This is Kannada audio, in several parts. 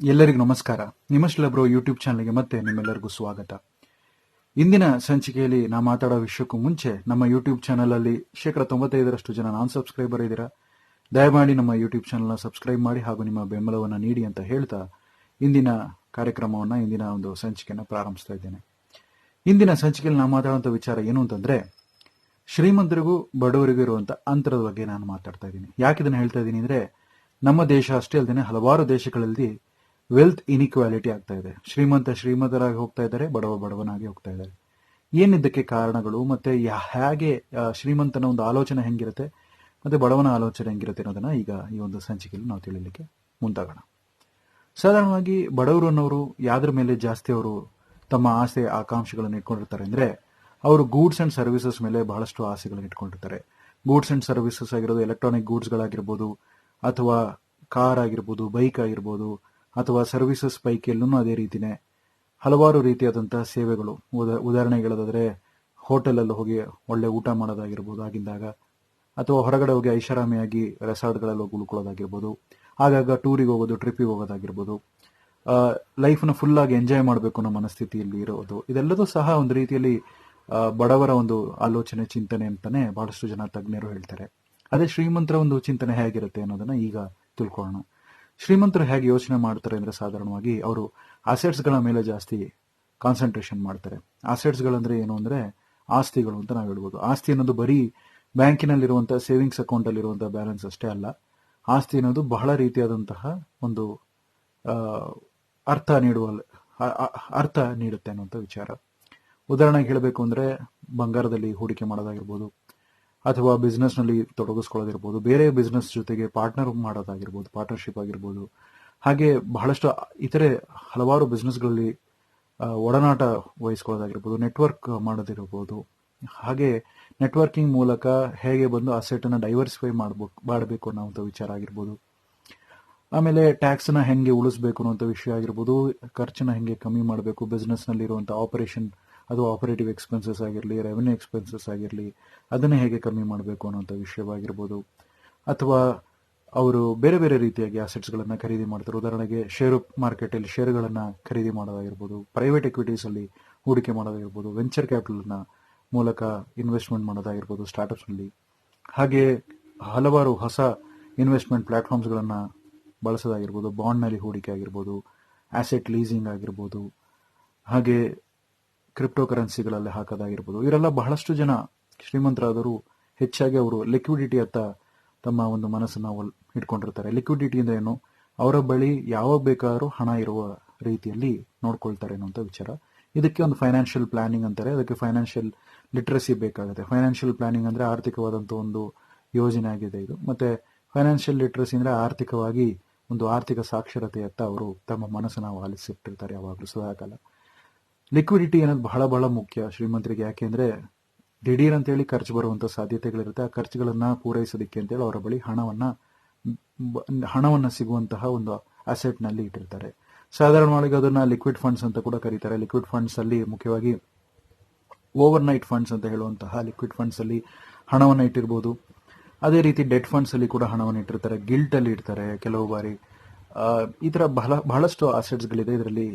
ಎಲ್ಲರಿಗೂ ನಮಸ್ಕಾರ. ನಿಮಶ್ಲ ಬ್ರೋ ಯೂಟ್ಯೂಬ್ ಚಾನಲ್ಗೆ ಮತ್ತೆ ನಿಮ್ಮೆಲ್ಲರಿಗೂ ಸ್ವಾಗತ. ಇಂದಿನ ಸಂಚಿಕೆಯಲ್ಲಿ ನಾ ಮಾತಾಡೋ ವಿಷಯಕ್ಕೂ ಮುಂಚೆ ನಮ್ಮ ಯೂಟ್ಯೂಬ್ ಚಾನಲಲ್ಲಿ ಶೇಕಡ ತೊಂಬತ್ತೈದರಷ್ಟು ಜನ ನಾನ್ ಸಬ್ಸ್ಕ್ರೈಬರ್ ಇದ್ದೀರಾ? ದಯಮಾಡಿ ನಮ್ಮ ಯೂಟ್ಯೂಬ್ ಚಾನಲ್ನ ಸಬ್ಸ್ಕ್ರೈಬ್ ಮಾಡಿ ಹಾಗೂ ನಿಮ್ಮ ಬೆಂಬಲವನ್ನು ನೀಡಿ ಅಂತ ಹೇಳ್ತಾ ಇಂದಿನ ಕಾರ್ಯಕ್ರಮವನ್ನು, ಇಂದಿನ ಒಂದು ಸಂಚಿಕೆಯನ್ನು ಪ್ರಾರಂಭಿಸ್ತಾ ಇದ್ದೇನೆ. ಇಂದಿನ ಸಂಚಿಕೆಯಲ್ಲಿ ನಾ ಮಾತಾಡುವಂಥ ವಿಚಾರ ಏನು ಅಂತಂದ್ರೆ, ಶ್ರೀಮಂತರಿಗೂ ಬಡವರಿಗೂ ಇರುವಂತ ಅಂತರದ ಬಗ್ಗೆ ನಾನು ಮಾತಾಡ್ತಾ ಇದ್ದೀನಿ. ಯಾಕೆ ಇದನ್ನು ಹೇಳ್ತಾ ಇದ್ದೀನಿ ಅಂದ್ರೆ, ನಮ್ಮ ದೇಶ ಅಷ್ಟೇ ಅಲ್ಲದೆ ಹಲವಾರು ದೇಶಗಳಲ್ಲಿ ವೆಲ್ತ್ ಇನಿಕ್ವಾಲಿಟಿ ಆಗ್ತಾ ಇದೆ. ಶ್ರೀಮಂತ ಶ್ರೀಮಂತರಾಗಿ ಹೋಗ್ತಾ ಇದ್ದಾರೆ, ಬಡವ ಬಡವನಾಗಿ ಹೋಗ್ತಾ ಇದ್ದಾರೆ. ಏನಿದ್ದಕ್ಕೆ ಕಾರಣಗಳು ಮತ್ತೆ ಹೇಗೆ ಶ್ರೀಮಂತನ ಒಂದು ಆಲೋಚನೆ ಹೆಂಗಿರುತ್ತೆ, ಮತ್ತೆ ಬಡವನ ಆಲೋಚನೆ ಹೆಂಗಿರುತ್ತೆ ಅನ್ನೋದನ್ನ ಈಗ ಈ ಒಂದು ಸಂಚಿಕೆಯಲ್ಲಿ ನಾವು ತಿಳಿಲಿಕ್ಕೆ ಮುಂದಾಗೋಣ. ಸಾಧಾರಣವಾಗಿ ಬಡವರು ಅನ್ನೋರು ಯಾವ್ದ್ರ ಮೇಲೆ ಜಾಸ್ತಿ ಅವರು ತಮ್ಮ ಆಸೆ, ಆಕಾಂಕ್ಷೆಗಳನ್ನು ಇಟ್ಕೊಂಡಿರ್ತಾರೆ ಅಂದ್ರೆ ಅವರು ಗೂಡ್ಸ್ ಅಂಡ್ ಸರ್ವಿಸಸ್ ಮೇಲೆ ಬಹಳಷ್ಟು ಆಸೆಗಳನ್ನು ಇಟ್ಕೊಂಡಿರ್ತಾರೆ. ಗೂಡ್ಸ್ ಅಂಡ್ ಸರ್ವಿಸಸ್ ಆಗಿರೋದು ಎಲೆಕ್ಟ್ರಾನಿಕ್ ಗೂಡ್ಸ್ಗಳಾಗಿರ್ಬೋದು ಅಥವಾ ಕಾರ್ ಆಗಿರ್ಬೋದು ಬೈಕ್ ಆಗಿರ್ಬೋದು ಅಥವಾ ಸರ್ವಿಸಸ್ ಪೈಕಿಯಲ್ಲೂ ಅದೇ ರೀತಿನೇ. ಹಲವಾರು ರೀತಿಯಾದಂತಹ ಸೇವೆಗಳು. ಉದಾ ಉದಾಹರಣೆಗೆ ಹೇಳೋದಾದ್ರೆ ಹೋಟೆಲಲ್ಲಿ ಹೋಗಿ ಒಳ್ಳೆ ಊಟ ಮಾಡೋದಾಗಿರ್ಬೋದು ಆಗಿಂದಾಗ, ಅಥವಾ ಹೊರಗಡೆ ಹೋಗಿ ಐಷಾರಾಮಿಯಾಗಿ ರೆಸಾರ್ಟ್ಗಳಲ್ಲಿ ಹೋಗಿ ಉಳ್ಕೊಳ್ಳೋದಾಗಿರ್ಬೋದು. ಆಗಾಗ ಟೂರಿಗೆ ಹೋಗೋದು, ಟ್ರಿಪ್ಪಿಗೆ ಹೋಗೋದಾಗಿರ್ಬೋದು. ಲೈಫ್ನ ಫುಲ್ ಆಗಿ ಎಂಜಾಯ್ ಮಾಡಬೇಕು ಅನ್ನೋ ಮನಸ್ಥಿತಿಯಲ್ಲಿ ಇರೋದು. ಇದೆಲ್ಲದೂ ಸಹ ಒಂದು ರೀತಿಯಲ್ಲಿ ಬಡವರ ಒಂದು ಆಲೋಚನೆ, ಚಿಂತನೆ ಅಂತಾನೆ ಬಹಳಷ್ಟು ಜನ ತಜ್ಞರು ಹೇಳ್ತಾರೆ. ಅದೇ ಶ್ರೀಮಂತರ ಒಂದು ಚಿಂತನೆ ಹೇಗಿರುತ್ತೆ ಅನ್ನೋದನ್ನ ಈಗ ತಿಳ್ಕೊಳ್ಳೋಣ. ಶ್ರೀಮಂತರು ಹೇಗೆ ಯೋಚನೆ ಮಾಡ್ತಾರೆ ಅಂದ್ರೆ ಸಾಧಾರಣವಾಗಿ ಅವರು ಅಸೆಟ್ಸ್ಗಳ ಮೇಲೆ ಜಾಸ್ತಿ ಕಾನ್ಸಂಟ್ರೇಷನ್ ಮಾಡ್ತಾರೆ. ಅಸೆಟ್ಸ್ ಗಳಂದ್ರೆ ಏನು ಅಂದ್ರೆ ಆಸ್ತಿಗಳು ಅಂತ ನಾವು ಹೇಳ್ಬೋದು. ಆಸ್ತಿ ಅನ್ನೋದು ಬರೀ ಬ್ಯಾಂಕಿನಲ್ಲಿರುವಂಥ ಸೇವಿಂಗ್ಸ್ ಅಕೌಂಟ್ ಅಲ್ಲಿ ಇರುವಂತಹ ಬ್ಯಾಲೆನ್ಸ್ ಅಷ್ಟೇ ಅಲ್ಲ. ಆಸ್ತಿ ಅನ್ನೋದು ಬಹಳ ರೀತಿಯಾದಂತಹ ಒಂದು ಅರ್ಥ ನೀಡುವ ಅರ್ಥ ನೀಡುತ್ತೆ ಅನ್ನುವಂಥ ವಿಚಾರ. ಉದಾಹರಣೆಗೆ ಹೇಳಬೇಕು ಅಂದ್ರೆ ಬಂಗಾರದಲ್ಲಿ ಹೂಡಿಕೆ ಮಾಡೋದಾಗಿರ್ಬೋದು ಅಥವಾ ಬಿಸ್ನೆಸ್ನಲ್ಲಿ ತೊಡಗಿಸ್ಕೊಳ್ಳೋದಿರ್ಬೋದು, ಬೇರೆ ಬಿಸ್ನೆಸ್ ಜೊತೆಗೆ ಪಾರ್ಟ್ನರ್ ಮಾಡೋದಾಗಿರ್ಬೋದು ಪಾರ್ಟ್ನರ್ಶಿಪ್ ಆಗಿರ್ಬೋದು, ಹಾಗೆ ಬಹಳಷ್ಟು ಇತರೆ ಹಲವಾರು ಬಿಸ್ನೆಸ್ಗಳಲ್ಲಿ ಒಡನಾಟ ವಹಿಸ್ಕೊಳ್ಳೋದಾಗಿರ್ಬೋದು ನೆಟ್ವರ್ಕ್ ಮಾಡೋದಿರ್ಬೋದು, ಹಾಗೆ ನೆಟ್ವರ್ಕಿಂಗ್ ಮೂಲಕ ಹೇಗೆ ಬಂದು ಅಸೆಟ್ ಅನ್ನ ಡೈವರ್ಸಿಫೈ ಮಾಡ್ಬೇಕು ಮಾಡಬೇಕು ಅನ್ನೋಂಥ ವಿಚಾರ ಆಗಿರ್ಬೋದು. ಆಮೇಲೆ ಟ್ಯಾಕ್ಸ್ನ ಹೆಂಗೆ ಉಳಿಸ್ಬೇಕು ಅನ್ನೋಂಥ ವಿಷಯ ಆಗಿರ್ಬೋದು, ಖರ್ಚನ್ನ ಹೆಂಗೆ ಕಮ್ಮಿ ಮಾಡಬೇಕು ಬಿಸ್ನೆಸ್ನಲ್ಲಿರುವಂಥ ಆಪರೇಷನ್ ಅದು ಆಪರೇಟಿವ್ ಎಕ್ಸ್ಪೆನ್ಸಸ್ ಆಗಿರಲಿ ರೆವೆನ್ಯೂ ಎಕ್ಸ್ಪೆನ್ಸಸ್ ಆಗಿರಲಿ, ಅದನ್ನು ಹೇಗೆ ಕಮ್ಮಿ ಮಾಡಬೇಕು ಅನ್ನೋಂಥ ವಿಷಯವಾಗಿರ್ಬೋದು. ಅಥವಾ ಅವರು ಬೇರೆ ಬೇರೆ ರೀತಿಯಾಗಿ ಆಸೆಟ್ಸ್ಗಳನ್ನು ಖರೀದಿ ಮಾಡ್ತಾರೆ. ಉದಾಹರಣೆಗೆ ಷೇರು ಮಾರ್ಕೆಟಲ್ಲಿ ಷೇರುಗಳನ್ನ ಖರೀದಿ ಮಾಡೋದಾಗಿರ್ಬೋದು ಪ್ರೈವೇಟ್ ಎಕ್ವಿಟೀಸಲ್ಲಿ ಹೂಡಿಕೆ ಮಾಡೋದಾಗಿರ್ಬೋದು ವೆಂಚರ್ ಕ್ಯಾಪಿಟಲ್ನ ಮೂಲಕ ಇನ್ವೆಸ್ಟ್ಮೆಂಟ್ ಮಾಡೋದಾಗಿರ್ಬೋದು ಸ್ಟಾರ್ಟಪ್ಸ್ನಲ್ಲಿ ಹಾಗೆ ಹಲವಾರು ಹೊಸ ಇನ್ವೆಸ್ಟ್ಮೆಂಟ್ ಪ್ಲಾಟ್ಫಾರ್ಮ್ಸ್ ಗಳನ್ನ ಬಳಸೋದಾಗಿರ್ಬೋದು ಬಾಂಡ್ನಲ್ಲಿ ಹೂಡಿಕೆ ಆಗಿರ್ಬೋದು ಆಸೆಟ್ ಲೀಸಿಂಗ್ ಆಗಿರ್ಬೋದು. ಹಾಗೆ ಕ್ರಿಪ್ಟೋ ಕರೆನ್ಸಿಗಳಲ್ಲಿ ಹಾಕೋದಾಗಿರ್ಬೋದು. ಇವರೆಲ್ಲ ಬಹಳಷ್ಟು ಜನ ಶ್ರೀಮಂತರಾದರೂ ಹೆಚ್ಚಾಗಿ ಅವರು ಲಿಕ್ವಿಡಿಟಿ ಅತ್ತ ತಮ್ಮ ಒಂದು ಮನಸ್ಸನ್ನು ಇಟ್ಕೊಂಡಿರ್ತಾರೆ. ಲಿಕ್ವಿಡಿಟಿ ಅಂದ್ರೆ ಏನು? ಅವರ ಬಳಿ ಯಾವಾಗ ಬೇಕಾದರೂ ಹಣ ಇರುವ ರೀತಿಯಲ್ಲಿ ನೋಡ್ಕೊಳ್ತಾರೆ ಅನ್ನುವಂಥ ವಿಚಾರ. ಇದಕ್ಕೆ ಒಂದು ಫೈನಾನ್ಷಿಯಲ್ ಪ್ಲಾನಿಂಗ್ ಅಂತಾರೆ. ಅದಕ್ಕೆ ಫೈನಾನ್ಷಿಯಲ್ ಲಿಟ್ರಸಿ ಬೇಕಾಗುತ್ತೆ. ಫೈನಾನ್ಷಿಯಲ್ ಪ್ಲಾನಿಂಗ್ ಅಂದರೆ ಆರ್ಥಿಕವಾದಂಥ ಒಂದು ಯೋಜನೆ ಆಗಿದೆ ಇದು. ಮತ್ತೆ ಫೈನಾನ್ಷಿಯಲ್ ಲಿಟ್ರಸಿ ಅಂದ್ರೆ ಆರ್ಥಿಕವಾಗಿ ಒಂದು ಆರ್ಥಿಕ ಸಾಕ್ಷರತೆಯತ್ತ ಅವರು ತಮ್ಮ ಮನಸ್ಸನ್ನು ಆಲಿಸಿಟ್ಟಿರ್ತಾರೆ ಯಾವಾಗಲೂ ಸದಾಕಾಲ ಲಿಕ್ವಿಡಿಟಿ ಅನ್ನೋದು ಬಹಳ ಬಹಳ ಮುಖ್ಯ ಶ್ರೀಮಂತರಿಗೆ. ಯಾಕೆಂದ್ರೆ ದಿಢೀರ್ ಅಂತೇಳಿ ಖರ್ಚು ಬರುವಂತ ಸಾಧ್ಯತೆಗಳಿರುತ್ತೆ. ಆ ಖರ್ಚುಗಳನ್ನ ಪೂರೈಸೋದಕ್ಕೆ ಅಂತೇಳಿ ಅವರ ಬಳಿ ಹಣವನ್ನ ಹಣವನ್ನ ಸಿಗುವಂತಹ ಒಂದು ಅಸೆಟ್ನಲ್ಲಿ ಇಟ್ಟಿರ್ತಾರೆ. ಸಾಧಾರಣವಾಗಿ ಅದನ್ನ ಲಿಕ್ವಿಡ್ ಫಂಡ್ಸ್ ಅಂತ ಕೂಡ ಕರೀತಾರೆ. ಲಿಕ್ವಿಡ್ ಫಂಡ್ಸ್ ಅಲ್ಲಿ ಮುಖ್ಯವಾಗಿ ಓವರ್ ನೈಟ್ ಫಂಡ್ಸ್ ಅಂತ ಹೇಳುವಂತಹ ಲಿಕ್ವಿಡ್ ಫಂಡ್ಸ್ ಅಲ್ಲಿ ಹಣವನ್ನು ಇಟ್ಟಿರ್ಬೋದು. ಅದೇ ರೀತಿ ಡೆಟ್ ಫಂಡ್ಸ್ ಅಲ್ಲಿ ಕೂಡ ಹಣವನ್ನು ಇಟ್ಟಿರ್ತಾರೆ. ಗಿಲ್ಟ್ ಅಲ್ಲಿ ಇಡ್ತಾರೆ ಕೆಲವು ಬಾರಿ. ಈ ತರ ಬಹಳ, ಬಹಳಷ್ಟು ಅಸೆಟ್ಸ್ ಗಳಿದೆ. ಇದರಲ್ಲಿ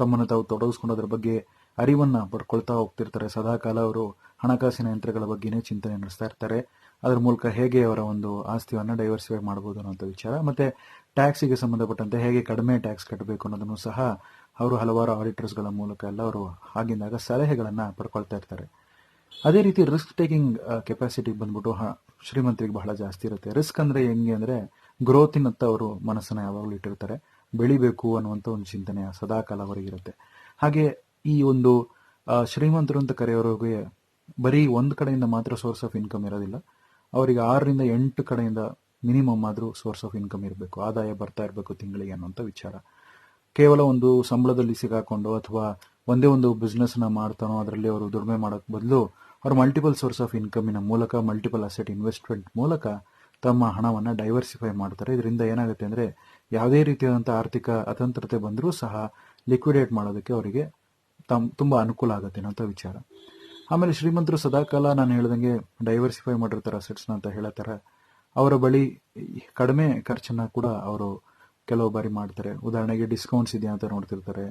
ತಮ್ಮನ್ನು ತಾವು ತೊಡಗಿಸ್ಕೊಂಡೋದ್ರ ಬಗ್ಗೆ ಅರಿವನ್ನ ಪಡ್ಕೊಳ್ತಾ ಹೋಗ್ತಿರ್ತಾರೆ. ಸದಾಕಾಲ ಅವರು ಹಣಕಾಸಿನ ಯಂತ್ರಗಳ ಬಗ್ಗೆನೇ ಚಿಂತನೆ ನಡೆಸ್ತಾ ಇರ್ತಾರೆ. ಅದರ ಮೂಲಕ ಹೇಗೆ ಅವರ ಒಂದು ಆಸ್ತಿಯನ್ನು ಡೈವರ್ಸಿಫೈ ಮಾಡಬಹುದು ಅನ್ನೋಂಥ ವಿಚಾರ. ಮತ್ತೆ ಟ್ಯಾಕ್ಸಿಗೆ ಸಂಬಂಧಪಟ್ಟಂತೆ ಹೇಗೆ ಕಡಿಮೆ ಟ್ಯಾಕ್ಸ್ ಕಟ್ಟಬೇಕು ಅನ್ನೋದನ್ನು ಸಹ ಅವರು ಹಲವಾರು ಆಡಿಟರ್ಸ್ಗಳ ಮೂಲಕ ಎಲ್ಲ ಅವರು ಆಗಿಂದಾಗ ಸಲಹೆಗಳನ್ನ ಪಡ್ಕೊಳ್ತಾ ಇರ್ತಾರೆ. ಅದೇ ರೀತಿ ರಿಸ್ಕ್ ಟೇಕಿಂಗ್ ಕೆಪಾಸಿಟಿಗೆ ಬಂದ್ಬಿಟ್ಟು ಶ್ರೀಮಂತರಿಗೆ ಬಹಳ ಜಾಸ್ತಿ ಇರುತ್ತೆ. ರಿಸ್ಕ್ ಅಂದ್ರೆ ಹೆಂಗೆ ಅಂದ್ರೆ ಗ್ರೋತಿನತ್ತ ಅವರು ಮನಸ್ಸನ್ನ ಯಾವಾಗಲೂ ಇಟ್ಟಿರ್ತಾರೆ. ಬೆಳಿಬೇಕು ಅನ್ನುವಂಥ ಒಂದು ಚಿಂತನೆ ಸದಾಕಾಲ ಅವರಿಗಿರುತ್ತೆ ಹಾಗೆ ಈ ಒಂದು ಶ್ರೀಮಂತರು ಅಂತ ಕರೆಯೋರಿಗೆ ಬರೀ ಒಂದು ಕಡೆಯಿಂದ ಮಾತ್ರ ಸೋರ್ಸ್ ಆಫ್ ಇನ್ಕಮ್ ಇರೋದಿಲ್ಲ. ಅವರಿಗೆ ಆರರಿಂದ ಎಂಟು ಕಡೆಯಿಂದ ಮಿನಿಮಮ್ ಆದ್ರೂ ಸೋರ್ಸ್ ಆಫ್ ಇನ್ಕಮ್ ಇರಬೇಕು, ಆದಾಯ ಬರ್ತಾ ಇರಬೇಕು ತಿಂಗಳಿಗೆ ಅನ್ನುವಂಥ ವಿಚಾರ. ಕೇವಲ ಒಂದು ಸಂಬಳದಲ್ಲಿ ಸಿಗಾಕೊಂಡು ಅಥವಾ ಒಂದೇ ಒಂದು ಬಿಸ್ನೆಸ್ನ ಮಾಡ್ತಾನೋ ಅದರಲ್ಲಿ ಅವರು ದುಡಿಮೆ ಮಾಡೋಕ್ ಬದಲು ಅವರು ಮಲ್ಟಿಪಲ್ ಸೋರ್ಸ್ ಆಫ್ ಇನ್ಕಮಿನ ಮೂಲಕ ಮಲ್ಟಿಪಲ್ ಅಸೆಟ್ ಇನ್ವೆಸ್ಟ್ಮೆಂಟ್ ಮೂಲಕ ತಮ್ಮ ಹಣವನ್ನು ಡೈವರ್ಸಿಫೈ ಮಾಡ್ತಾರೆ. ಇದರಿಂದ ಏನಾಗುತ್ತೆ ಅಂದರೆ ಯಾವುದೇ ರೀತಿಯಾದಂಥ ಆರ್ಥಿಕ ಅತಂತ್ರತೆ ಬಂದರೂ ಸಹ ಲಿಕ್ವಿಡೇಟ್ ಮಾಡೋದಕ್ಕೆ ಅವರಿಗೆ ತಮ್ಮ ತುಂಬ ಅನುಕೂಲ ಆಗುತ್ತೆ ಅನ್ನೋಂಥ ವಿಚಾರ. ಆಮೇಲೆ ಶ್ರೀಮಂತರು ಸದಾಕಾಲ ನಾನು ಹೇಳ್ದಂಗೆ ಡೈವರ್ಸಿಫೈ ಮಾಡಿರ್ತಾರೆ ಅಸೆಟ್ಸ್ನ ಅಂತ ಹೇಳತ್ತಾರೆ ಅವರ ಬಳಿ ಕಡಿಮೆ ಖರ್ಚನ್ನು ಕೂಡ ಅವರು ಕೆಲವು ಬಾರಿ ಮಾಡ್ತಾರೆ. ಉದಾಹರಣೆಗೆ ಡಿಸ್ಕೌಂಟ್ಸ್ ಇದೆಯಾ ಅಂತ ನೋಡ್ತಿರ್ತಾರೆ.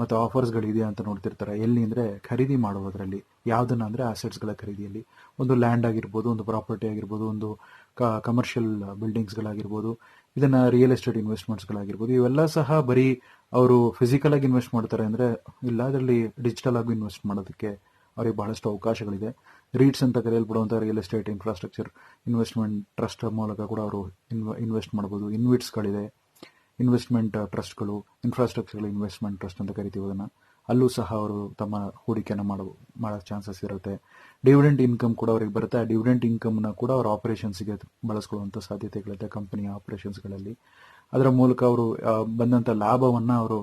ಮತ್ತು ಆಫರ್ಸ್ಗಳು ಇದೆಯಾ ಅಂತ ನೋಡ್ತಿರ್ತಾರೆ. ಎಲ್ಲಿ ಅಂದರೆ ಖರೀದಿ ಮಾಡುವುದರಲ್ಲಿ. ಯಾವುದನ್ನ ಅಂದರೆ ಆಸೆಟ್ಸ್ಗಳ ಖರೀದಿಯಲ್ಲಿ. ಒಂದು ಲ್ಯಾಂಡ್ ಆಗಿರ್ಬೋದು, ಒಂದು ಪ್ರಾಪರ್ಟಿ ಆಗಿರ್ಬೋದು, ಒಂದು ಕಮರ್ಷಿಯಲ್ ಬಿಲ್ಡಿಂಗ್ಸ್ಗಳಾಗಿರ್ಬೋದು ಇದನ್ನು ರಿಯಲ್ ಎಸ್ಟೇಟ್ ಇನ್ವೆಸ್ಟ್ಮೆಂಟ್ಸ್ಗಳಾಗಿರ್ಬೋದು ಇವೆಲ್ಲ ಸಹ ಬರೀ ಅವರು ಫಿಸಿಕಲ್ ಆಗಿ ಇನ್ವೆಸ್ಟ್ ಮಾಡ್ತಾರೆ ಅಂದರೆ ಇಲ್ಲ, ಅದರಲ್ಲಿ ಡಿಜಿಟಲ್ ಆಗಿ ಇನ್ವೆಸ್ಟ್ ಮಾಡೋದಕ್ಕೆ ಅವರಿಗೆ ಬಹಳಷ್ಟು ಅವಕಾಶಗಳಿದೆ. ರೀಟ್ಸ್ ಅಂತ ಕರೆಯಲ್ಪಡುವಂಥ real estate infrastructure investment trust ಮೂಲಕ ಕೂಡ ಅವರು ಇನ್ವೆಸ್ಟ್ ಮಾಡ್ಬೋದು. ಇನ್ವಿಟ್ಸ್ಗಳಿದೆ ಇನ್ವೆಸ್ಟ್ಮೆಂಟ್ ಟ್ರಸ್ಟ್ಗಳು ಇನ್ಫ್ರಾಸ್ಟ್ರಕ್ಚರ್ ಇನ್ವೆಸ್ಟ್ಮೆಂಟ್ ಟ್ರಸ್ಟ್ ಅಂತ ಕರಿತೀವಿ ಅದನ್ನು ಅಲ್ಲೂ ಸಹ ಅವರು ತಮ್ಮ ಹೂಡಿಕೆಯನ್ನು ಮಾಡೋ ಮಾಡೋ ಚಾನ್ಸಸ್ ಇರುತ್ತೆ. ಡಿವಿಡೆಂಟ್ ಇನ್ಕಮ್ ಕೂಡ ಅವ್ರಿಗೆ ಬರುತ್ತೆ. ಆ ಡಿವಿಡೆಂಟ್ ಇನ್ಕಮ್ನ ಕೂಡ ಅವ್ರ ಆಪರೇಷನ್ಸ್ಗೆ ಬಳಸ್ಕೊಳ್ಳುವಂಥ ಸಾಧ್ಯತೆಗಳಿದೆ ಕಂಪನಿಯ ಆಪರೇಷನ್ಸ್ಗಳಲ್ಲಿ ಅದರ ಮೂಲಕ ಅವರು ಬಂದಂಥ ಲಾಭವನ್ನು ಅವರು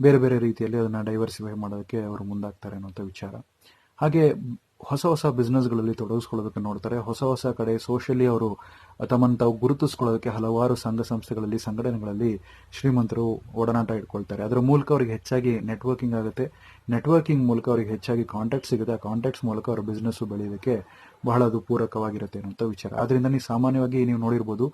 ಬೇರೆ ಬೇರೆ ರೀತಿಯಲ್ಲಿ ಅದನ್ನು ಡೈವರ್ಸಿಫೈ ಮಾಡೋದಕ್ಕೆ ಅವರು ಮುಂದಾಗ್ತಾರೆ ಅನ್ನೋಂಥ ವಿಚಾರ. ಹಾಗೆ ಹೊಸ ಹೊಸ ಬಿಸ್ನೆಸ್ಗಳಲ್ಲಿ ತೊಡಗಿಸ್ಕೊಳ್ಳೋದಕ್ಕೆ ನೋಡ್ತಾರೆ. ಹೊಸ ಹೊಸ ಕಡೆ ಸೋಷಿಯಲಿ ಅವರು ತಮ್ಮನ್ನು ತಾವು ಗುರುತಿಸ್ಕೊಳ್ಳೋದಕ್ಕೆ ಹಲವಾರು ಸಂಘ ಸಂಸ್ಥೆಗಳಲ್ಲಿ, ಸಂಘಟನೆಗಳಲ್ಲಿ ಶ್ರೀಮಂತರು ಒಡನಾಟ ಇಟ್ಕೊಳ್ತಾರೆ. ಅದರ ಮೂಲಕ ಅವರಿಗೆ ಹೆಚ್ಚಾಗಿ ನೆಟ್ವರ್ಕಿಂಗ್ ಆಗುತ್ತೆ. ನೆಟ್ವರ್ಕಿಂಗ್ ಮೂಲಕ ಅವರಿಗೆ ಹೆಚ್ಚಾಗಿ ಕಾಂಟ್ಯಾಕ್ಟ್ ಸಿಗುತ್ತೆ. ಆ ಕಾಂಟ್ಯಾಕ್ಟ್ಸ್ ಮೂಲಕ ಅವರ ಬಿಸ್ನೆಸ್ ಬೆಳೆಯೋದಕ್ಕೆ ಬಹಳ ಅದು ಪೂರಕವಾಗಿರುತ್ತೆ ಅನ್ನೋಂಥ ವಿಚಾರ. ಆದ್ರಿಂದ ನೀವು ಸಾಮಾನ್ಯವಾಗಿ ನೀವು ನೋಡಿರ್ಬೋದು,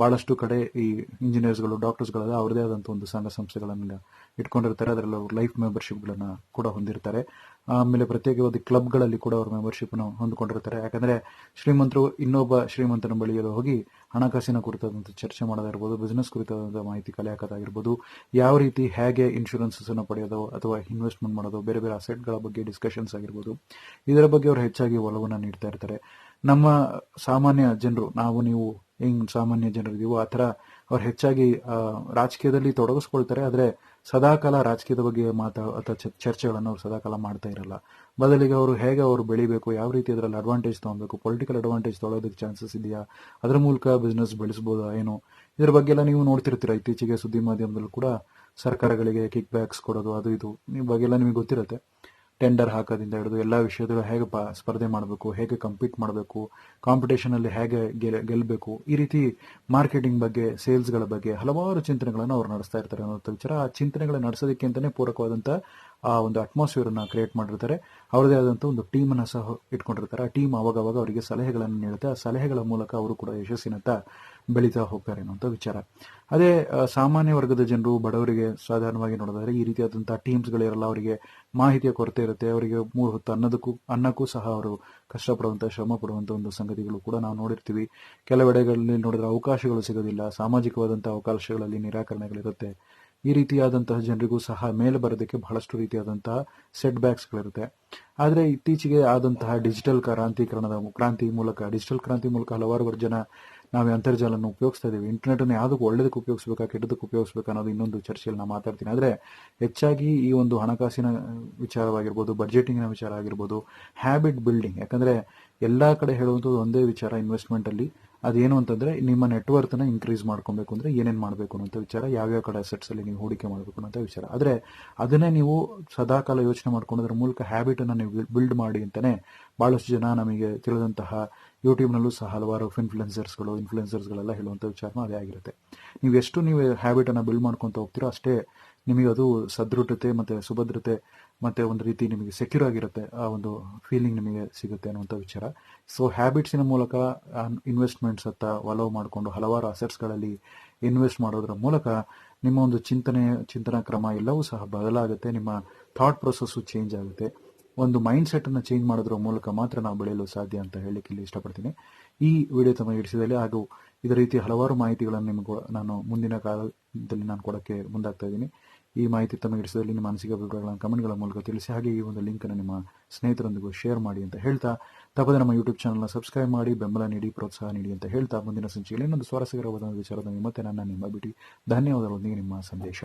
ಬಹಳಷ್ಟು ಕಡೆ ಈ ಇಂಜಿನಿಯರ್ಸ್ಗಳು ಡಾಕ್ಟರ್ಸ್ಗಳೆಲ್ಲ ಅವ್ರದೇ ಆದಂಥ ಒಂದು ಸಂಘ ಸಂಸ್ಥೆಗಳನ್ನು ಇಟ್ಕೊಂಡಿರ್ತಾರೆ. ಅದರಲ್ಲಿ ಅವರು ಲೈಫ್ ಮೆಂಬರ್ಶಿಪ್ಗಳನ್ನು ಕೂಡ ಹೊಂದಿರ್ತಾರೆ. ಆಮೇಲೆ ಪ್ರತ್ಯೇಕವಾದ ಕ್ಲಬ್ಗಳಲ್ಲಿ ಕೂಡ ಅವರು ಮೆಂಬರ್ಶಿಪ್ನ ಹೊಂದ್ಕೊಂಡಿರ್ತಾರೆ. ಯಾಕಂದ್ರೆ ಶ್ರೀಮಂತರು ಇನ್ನೊಬ್ಬ ಶ್ರೀಮಂತನ ಬಳಿಯಲ್ಲಿ ಹೋಗಿ ಹಣಕಾಸಿನ ಕುರಿತಾದಂಥ ಚರ್ಚೆ ಮಾಡೋದಾಗಿರ್ಬೋದು ಬಿಸ್ನೆಸ್ ಕುರಿತಾದಂಥ ಮಾಹಿತಿ ಕಲೆ ಹಾಕೋದಾಗಿರ್ಬೋದು ಯಾವ ರೀತಿ ಹೇಗೆ ಇನ್ಶೂರೆನ್ಸಸ್ ಅನ್ನು ಪಡೆಯೋದು ಅಥವಾ ಇನ್ವೆಸ್ಟ್ಮೆಂಟ್ ಮಾಡೋದು, ಬೇರೆ ಬೇರೆ ಅಸೆಟ್ಗಳ ಬಗ್ಗೆ ಡಿಸ್ಕಷನ್ಸ್ ಆಗಿರ್ಬೋದು, ಇದರ ಬಗ್ಗೆ ಅವರು ಹೆಚ್ಚಾಗಿ ಒಲವನ್ನು ನೀಡ್ತಾ ಇರ್ತಾರೆ. ನಮ್ಮ ಸಾಮಾನ್ಯ ಜನರು, ನಾವು ನೀವು ಹೆಂಗ್ ಸಾಮಾನ್ಯ ಜನರು ಇದೀವೋ ಆ ಥರ ಅವ್ರು ಹೆಚ್ಚಾಗಿ ರಾಜಕೀಯದಲ್ಲಿ ತೊಡಗಿಸ್ಕೊಳ್ತಾರೆ. ಆದರೆ ಸದಾಕಾಲ ರಾಜಕೀಯದ ಬಗ್ಗೆ ಮಾತಾ ಅಥವಾ ಚರ್ಚೆಗಳನ್ನು ಅವ್ರು ಸದಾಕಾಲ ಮಾಡ್ತಾ ಇರಲ್ಲ. ಬದಲಿಗೆ ಅವರು ಹೇಗೆ ಅವರು ಬೆಳಿಬೇಕು, ಯಾವ ರೀತಿ ಅದರಲ್ಲಿ ಅಡ್ವಾಂಟೇಜ್ ತೊಗೊಬೇಕು ಪೊಲಿಟಿಕಲ್ ಅಡ್ವಾಂಟೇಜ್ ತೊಗೊಳೋದಕ್ಕೆ ಚಾನ್ಸಸ್ ಇದೆಯಾ, ಅದರ ಮೂಲಕ ಬಿಸ್ನೆಸ್ ಬೆಳೆಸ್ಬೋದಾ, ಏನು? ಇದ್ರ ಬಗ್ಗೆ ಎಲ್ಲ ನೀವು ನೋಡ್ತಿರ್ತೀರ. ಇತ್ತೀಚೆಗೆ ಸುದ್ದಿ ಮಾಧ್ಯಮದಲ್ಲೂ ಕೂಡ ಸರ್ಕಾರಗಳಿಗೆ ಕಿಕ್ ಬ್ಯಾಕ್ಸ್ ಕೊಡೋದು, ಅದು ಇದು, ಈ ಬಗ್ಗೆ ಎಲ್ಲ ನಿಮಗೆ ಗೊತ್ತಿರುತ್ತೆ. ಟೆಂಡರ್ ಹಾಕೋದಿಂದ ಹಿಡಿದು ಎಲ್ಲ ವಿಷಯದಲ್ಲೂ ಹೇಗೆ ಸ್ಪರ್ಧೆ ಮಾಡಬೇಕು, ಹೇಗೆ ಕಂಪೀಟ್ ಮಾಡಬೇಕು ಕಾಂಪಿಟೇಷನಲ್ಲಿ ಹೇಗೆ ಗೆಲ್ ಗೆಲ್ಲಬೇಕು ಈ ರೀತಿ ಮಾರ್ಕೆಟಿಂಗ್ ಬಗ್ಗೆ ಸೇಲ್ಸ್ಗಳ ಬಗ್ಗೆ ಹಲವಾರು ಚಿಂತನೆಗಳನ್ನು ಅವ್ರು ನಡೆಸ್ತಾ ಇರ್ತಾರೆ ಅನ್ನೋ ವಿಚಾರ. ಆ ಚಿಂತನೆಗಳನ್ನ ನಡೆಸೋದಕ್ಕೆ ಪೂರಕವಾದಂತಹ ಪೂರಕವಾದಂಥ ಆ ಒಂದು ಅಟ್ಮಾಸ್ಫಿಯರ್ ಅನ್ನ ಕ್ರಿಯೇಟ್ ಮಾಡಿರ್ತಾರೆ. ಅವ್ರದೇ ಆದಂಥ ಒಂದು ಟೀಮ್ ಅನ್ನ ಸಹ ಇಟ್ಕೊಂಡಿರ್ತಾರೆ. ಆ ಟೀಮ್ ಅವಾಗವಾಗ ಅವಾಗ ಅವರಿಗೆ ಸಲಹೆಗಳನ್ನು ನೀಡುತ್ತೆ. ಆ ಸಲಹೆಗಳ ಮೂಲಕ ಅವರು ಕೂಡ ಯಶಸ್ಸಿನತ್ತ ಬೆಳೀತಾ ಹೋಗ್ತಾರೆ ಅನ್ನೋಂಥ ವಿಚಾರ. ಅದೇ ಸಾಮಾನ್ಯ ವರ್ಗದ ಜನರು, ಬಡವರಿಗೆ ಸಾಧಾರಣವಾಗಿ ನೋಡೋದಾದ್ರೆ ಈ ರೀತಿಯಾದಂಥ ಟೀಮ್ಸ್ಗಳಿರಲ್ಲ ಅವರಿಗೆ ಮಾಹಿತಿಯ ಕೊರತೆ ಇರುತ್ತೆ. ಅವರಿಗೆ ಮೂರು ಹೊತ್ತು ಅನ್ನದಕ್ಕೂ, ಅನ್ನಕ್ಕೂ ಸಹ ಅವರು ಕಷ್ಟಪಡುವಂಥ ಶ್ರಮ ಪಡುವಂಥ ಒಂದು ಸಂಗತಿಗಳು ಕೂಡ ನಾವು ನೋಡಿರ್ತೀವಿ. ಕೆಲವೆಡೆಗಳಲ್ಲಿ ನೋಡಿದ್ರೆ ಅವಕಾಶಗಳು ಸಿಗೋದಿಲ್ಲ. ಸಾಮಾಜಿಕವಾದಂಥ ಅವಕಾಶಗಳಲ್ಲಿ ನಿರಾಕರಣೆಗಳಿರುತ್ತೆ. ಈ ರೀತಿಯಾದಂತಹ ಜನರಿಗೂ ಸಹ ಮೇಲೆ ಬರೋದಕ್ಕೆ ಬಹಳಷ್ಟು ರೀತಿಯಾದಂತಹ ಸೆಟ್ ಬ್ಯಾಕ್ಸ್ಗಳಿರುತ್ತೆ ಆದರೆ ಇತ್ತೀಚೆಗೆ ಆದಂತಹ ಡಿಜಿಟಲ್ ಕ್ರಾಂತೀಕರಣದ ಕ್ರಾಂತಿ ಮೂಲಕ ಡಿಜಿಟಲ್ ಕ್ರಾಂತಿ ಮೂಲಕ ಹಲವಾರು ಜನ ನಾವು ಅಂತರ್ಜಾಲವನ್ನು ಉಪಯೋಗಿಸ್ತಾ ಇದ್ದೀವಿ. ಇಂಟರ್ನೆಟ್ ಅನ್ನು ಯಾವುದಕ್ಕೆ ಒಳ್ಳೇದಕ್ಕೆ ಉಪಯೋಗಿಸ್ಬೇಕಾ, ಕೆಟ್ಟದಕ್ಕೆ ಉಪಯೋಗಿಸಬೇಕು ಅನ್ನೋದು ಇನ್ನೊಂದು ಚರ್ಚೆಯಲ್ಲಿ ನಾವು ಮಾತಾಡ್ತೀನಿ. ಆದರೆ ಹೆಚ್ಚಾಗಿ ಈ ಒಂದು ಹಣಕಾಸಿನ ವಿಚಾರವಾಗಿರ್ಬೋದು ಬಜೆಟಿಂಗಿನ ವಿಚಾರ ಆಗಿರ್ಬೋದು ಹ್ಯಾಬಿಟ್ ಬಿಲ್ಡಿಂಗ್ ಯಾಕಂದ್ರೆ ಎಲ್ಲಾ ಕಡೆ ಹೇಳುವಂಥದ್ದು ಒಂದೇ ವಿಚಾರ ಇನ್ವೆಸ್ಟ್ಮೆಂಟ್ ಅಲ್ಲಿ. ಅದೇನು ಅಂತಂದ್ರೆ ನಿಮ್ಮ ನೆಟ್ವರ್ತ್ನ ಇನ್ಕ್ರೀಸ್ ಮಾಡ್ಕೊಬೇಕು ಅಂದ್ರೆ ಏನೇನ್ ಮಾಡಬೇಕು ಅನ್ನೋ ವಿಚಾರ, ಯಾವ್ಯಾವ ಕಡೆ ಅಸೆಟ್ಸ್ ಅಲ್ಲಿ ನೀವು ಹೂಡಿಕೆ ಮಾಡಬೇಕು ಅನ್ನೋ ವಿಚಾರ. ಆದರೆ ಅದನ್ನೇ ನೀವು ಸದಾಕಾಲ ಯೋಚನೆ ಮಾಡ್ಕೊಂಡೋದ್ರ ಮೂಲಕ ಹ್ಯಾಬಿಟ್ ಅನ್ನ ನೀವು ಬಿಲ್ಡ್ ಮಾಡಿ ಅಂತಾನೆ ಬಹಳಷ್ಟು ಜನ ನಮಗೆ ತಿಳಿದಂತಹ ಯೂಟ್ಯೂಬ್ನಲ್ಲೂ ಸಹ ಹಲವಾರು ಇನ್ಫ್ಲುಯೆನ್ಸರ್ಸ್ಗಳು, ಇನ್ಫ್ಲುಯೆನ್ಸರ್ಸ್ಗಳೆಲ್ಲ ಹೇಳುವಂಥ ವಿಚಾರನೂ ಅದೇ ಆಗಿರುತ್ತೆ. ನೀವು ಎಷ್ಟು ನೀವು ಹ್ಯಾಬಿಟನ್ನು ಬಿಲ್ಡ್ ಮಾಡ್ಕೊತ ಹೋಗ್ತೀರೋ ಅಷ್ಟೇ ನಿಮಗೆ ಅದು ಸದೃಢತೆ ಮತ್ತು ಸುಭದ್ರತೆ ಮತ್ತು ಒಂದು ರೀತಿ ನಿಮಗೆ ಸೆಕ್ಯೂರ್ ಆಗಿರುತ್ತೆ, ಆ ಒಂದು ಫೀಲಿಂಗ್ ನಿಮಗೆ ಸಿಗುತ್ತೆ ಅನ್ನುವಂಥ ವಿಚಾರ. ಸೊ ಹ್ಯಾಬಿಟ್ಸಿನ ಮೂಲಕ ಇನ್ವೆಸ್ಟ್ಮೆಂಟ್ಸ್ ಅತ್ತ ಒಲವು ಮಾಡಿಕೊಂಡು ಹಲವಾರು ಅಸೆಟ್ಸ್ಗಳಲ್ಲಿ ಇನ್ವೆಸ್ಟ್ ಮಾಡೋದ್ರ ಮೂಲಕ ನಿಮ್ಮ ಒಂದು ಚಿಂತನೆ, ಚಿಂತನಾ ಕ್ರಮ ಎಲ್ಲವೂ ಸಹ ಬದಲಾಗುತ್ತೆ, ನಿಮ್ಮ ಥಾಟ್ ಪ್ರೊಸೆಸ್ಸು ಚೇಂಜ್ ಆಗುತ್ತೆ. ಒಂದು ಮೈಂಡ್ ಸೆಟ್ ಅನ್ನು ಚೇಂಜ್ ಮಾಡೋದ್ರ ಮೂಲಕ ಮಾತ್ರ ನಾವು ಬೆಳೆಯಲು ಸಾಧ್ಯ ಅಂತ ಹೇಳಲಿಕ್ಕೆ ಇಲ್ಲಿ ಇಷ್ಟಪಡ್ತೀನಿ. ಈ ವಿಡಿಯೋ ತಮಗೆ ಹಿಡಿಸಿದಲ್ಲಿ ಹಾಗೂ ಇದೇ ರೀತಿ ಹಲವಾರು ಮಾಹಿತಿಗಳನ್ನು ನಿಮಗೆ ನಾನು ಮುಂದಿನ ಕಾಲದಲ್ಲಿ ನಾನು ಕೊಡಕ್ಕೆ ಮುಂದಾಗ್ತಾ ಇದ್ದೀನಿ. ಈ ಮಾಹಿತಿ ತಮಗೆ ಹಿಡಿಸಿದಲ್ಲಿ ನಿಮ್ಮ ಮಾನಸಿಕ ಅಭಿಪ್ರಾಯಗಳನ್ನು ಕಮೆಂಟ್ಗಳ ಮೂಲಕ ತಿಳಿಸಿ ಹಾಗೆ ಈ ಒಂದು ಲಿಂಕ್ ಅನ್ನು ನಿಮ್ಮ ಸ್ನೇಹಿತರೊಂದಿಗೂ ಶೇರ್ ಮಾಡಿ ಅಂತ ಹೇಳ್ತಾ, ತಪ್ಪದೆ ನಮ್ಮ ಯೂಟ್ಯೂಬ್ ಚಾನಲ್ನ ಸಬ್ಸ್ಕ್ರೈಬ್ ಮಾಡಿ, ಬೆಂಬಲ ನೀಡಿ, ಪ್ರೋತ್ಸಾಹ ನೀಡಿ ಅಂತ ಹೇಳ್ತಾ ಮುಂದಿನ ಸಂಚಿಕೆಯಲ್ಲಿ ಇನ್ನೊಂದು ಸ್ವಾರಸ್ಯಕರವಾದ ವಿಚಾರದ ಮತ್ತೆ ನನ್ನ ನಿಮ್ಮ ಬಿಡಿ ಧನ್ಯವಾದಗಳೊಂದಿಗೆ ನಿಮ್ಮ ಸಂದೇಶ.